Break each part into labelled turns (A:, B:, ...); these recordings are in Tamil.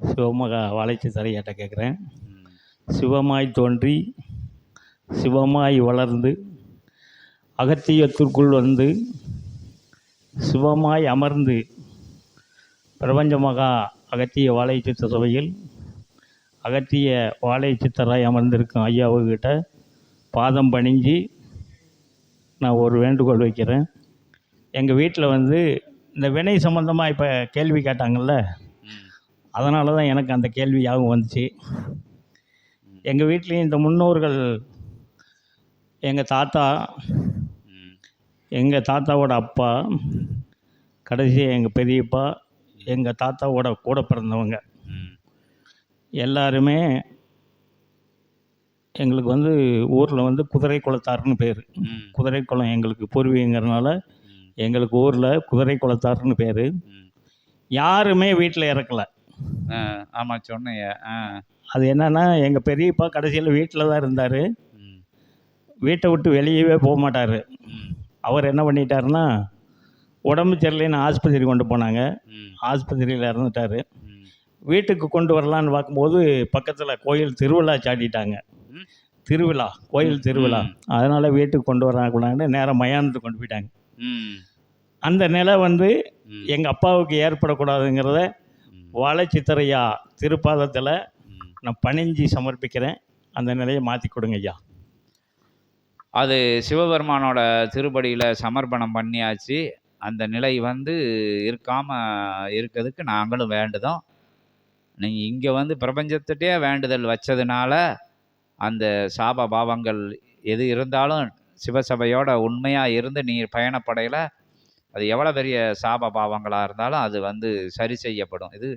A: சிவமகா வாழைச்சி தரையாட்ட கேட்குறேன். சிவமாய் தோன்றி சிவமாய் வளர்ந்து அகத்தியத்திற்குள் வந்து சிவமாய் அமர்ந்து பிரபஞ்சமாக அகத்திய வாழை சித்த சபையில் அகத்திய வாழை சித்தராய் அமர்ந்திருக்கும் ஐயாவுக்கிட்ட பாதம் பணிஞ்சு நான் ஒரு வேண்டுகோள் வைக்கிறேன். எங்கள் வீட்டில் வந்து இந்த வினை சம்மந்தமாக இப்போ கேள்வி
B: கேட்டாங்கள்ல
A: அதனால தான் எனக்கு அந்த கேள்வி வந்துச்சு. எங்கள் வீட்லேயும் இந்த முன்னோர்கள் எங்கள் தாத்தா எங்கள் தாத்தாவோட அப்பா கடைசி எங்கள் பெரியப்பா எங்கள் தாத்தாவோட கூட பிறந்தவங்க. எல்லாருமே எங்களுக்கு வந்து ஊரில் வந்து குதிரை குளத்தாருன்னு பேர். குதிரை குளம் எங்களுக்கு பூர்வீகங்கிறனால எங்களுக்கு ஊரில் குதிரை குளத்தாருன்னு பேர். யாருமே வீட்டில் இறக்கலை.
B: ஆ, ஆமா சொன்னீங்க ஆ
A: அது என்னன்னா எங்கள் பெரியப்பா கடைசியில் வீட்டில் தான் இருந்தார். வீட்டை விட்டு வெளியவே போக மாட்டார். அவர் என்ன பண்ணிட்டாருன்னா உடம்பு சரியில்லைன்னு ஆஸ்பத்திரி கொண்டு போனாங்க. ஆஸ்பத்திரியில் இறந்துட்டார். வீட்டுக்கு கொண்டு வரலான்னு பார்க்கும்போது பக்கத்தில் கோயில் திருவிழா சாட்டிட்டாங்க. திருவிழா கோயில் திருவிழா. அதனால் வீட்டுக்கு கொண்டு வரக்கூடாதுன்னு நேராக மயானத்துக்கு கொண்டு போயிட்டாங்க. அந்த நிலை வந்து. எங்கள் அப்பாவுக்கு ஏற்படக்கூடாதுங்கிறத. வாழைச்சித்தரையா திருப்பாதத்தில். நான் பணிஞ்சு சமர்ப்பிக்கிறேன். அந்த நிலையை மாற்றி கொடுங்க ஐயா.
B: அது சிவபெருமானோட திருப்படியில் சமர்ப்பணம் பண்ணியாச்சு. அந்த நிலை வந்து இருக்காம இருக்கிறதுக்கு நாங்களும் வேண்டுதோம். நீங்கள் இங்கே வந்து பிரபஞ்சத்திட்டே வேண்டுதல் வச்சதுனால அந்த சாப பாவங்கள் எது இருந்தாலும் சிவசபையோட உண்மையாக இருந்து நீ பயணப்படையில் அது எவ்வளோ பெரிய சாப பாவங்களாக இருந்தாலும் அது வந்து சரி செய்யப்படும். இது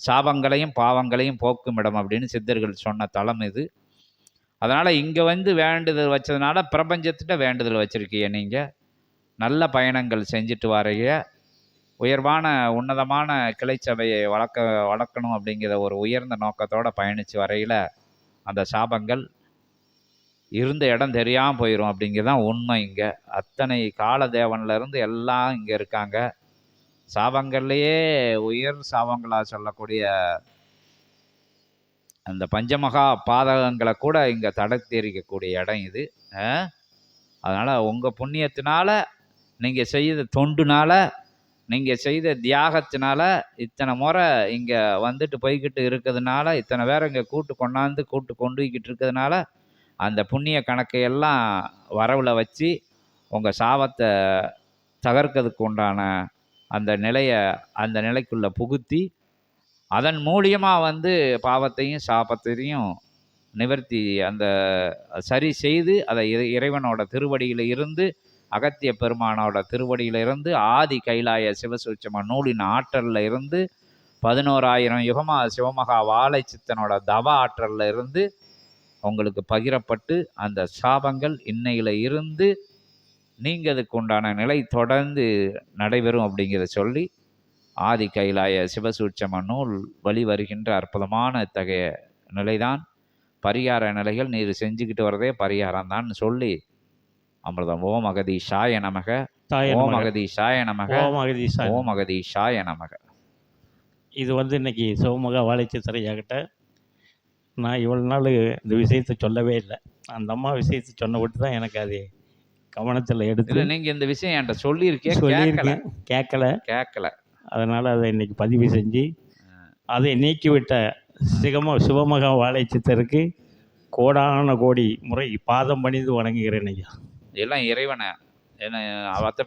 B: சாபங்களையும் பாவங்களையும் போக்கும் இடம் அப்படின்னு சித்தர்கள் சொன்ன தலம் இது. அதனால் இங்கே வந்து வேண்டுதல் வச்சதுனால பிரபஞ்சத்திட்ட வேண்டுதல் வச்சுருக்கீங்க நீங்கள் நல்ல பயணங்கள் செஞ்சுட்டு வரீங்க. உயர்வான உன்னதமான கிளைச்சபையை வளர்க்க வளர்க்கணும் அப்படிங்கிற ஒரு உயர்ந்த நோக்கத்தோடு பயணித்து வரையில் அந்த சாபங்கள் இருந்த இடம் தெரியாமல் போயிடும் அப்படிங்கிறதான் உண்மை இங்கே. அத்தனை காலதேவன்லேருந்து எல்லாம் இங்கே இருக்காங்க. சாபங்கள்லேயே உயர் சாபங்களாக சொல்லக்கூடிய அந்த பஞ்சமகா பாதகங்களை கூட இங்கே தடத்தெரிக்கக்கூடிய இடம் இது. அதனால் உங்கள் புண்ணியத்தினால நீங்கள் செய்த தொண்டுனால நீங்கள் செய்த தியாகத்தினால இத்தனை முறை இங்கே வந்துட்டு போய்கிட்டு இருக்கிறதுனால இத்தனை பேர் இங்கே கூட்டு கொண்டாந்து கூட்டு கொண்டு போய்கிட்டு இருக்கிறதுனால அந்த புண்ணிய கணக்கை எல்லாம் வரவில் வச்சு உங்கள் சாபத்தை தகர்க்கிறதுக்கு உண்டான அந்த நிலையை அந்த நிலைக்குள்ளே புகுத்தி அதன் மூலியமாக வந்து பாவத்தையும் சாபத்தையும் நிவர்த்தி அந்த சரி செய்து அதை இறைவனோட திருவடியில் இருந்து அகத்திய பெருமானோட திருவடியில் இருந்து ஆதி கைலாய சிவசூட்சம நூலின் ஆற்றலில் இருந்து பதினோராயிரம் யுகமா சிவமகா வாழை சித்தனோட தவ ஆற்றலில் இருந்து உங்களுக்கு பகிரப்பட்டு அந்த சாபங்கள் இன்னையில இருந்து நீங்கிறதுக்கு உண்டான நிலை தொடர்ந்து நடைபெறும் அப்படிங்கிறத சொல்லி ஆதி கைலாய சிவசூட்சம நூல் வழி வருகின்ற அற்புதமான இத்தகைய நிலைதான். பரிகார நிலைகள் நீர் செஞ்சுக்கிட்டு வரதே பரிகாரம் தான் சொல்லி அமிர்தம். ஓம் அகதீஷாய நமக.
A: தாய்
B: ஓம் அகதீஷாய நமக.
A: ஓம் அகதீசா
B: ஓம் அகதீஷாய நமக.
A: இது வந்து இன்னைக்கு சிவமகா வாழைச்சித்தரையாகிட்ட நான் இவ்வளோ நாள் இந்த விஷயத்தை சொல்லவே இல்லை. அந்த அம்மா விஷயத்தை சொன்ன விட்டு தான் எனக்கு அது கவனத்தில் எடுத்து
B: இல்ல நீங்க இந்த விஷயம் என்கிட்ட சொல்லியிருக்கே கேட்கல
A: சொல்லியிருக்கேன். கேட்கல.
B: கேட்கல.
A: அதனால் அதை இன்னைக்கு பதிவு செஞ்சு அதை நீக்கிவிட்ட சிகம சிவமகா வாழை சித்தருக்கு கோடான கோடி முறை பாதம் பணிந்து வணங்குகிறேன் ஐயா.
B: எல்லாம் இறைவனை. என்ன அவத்த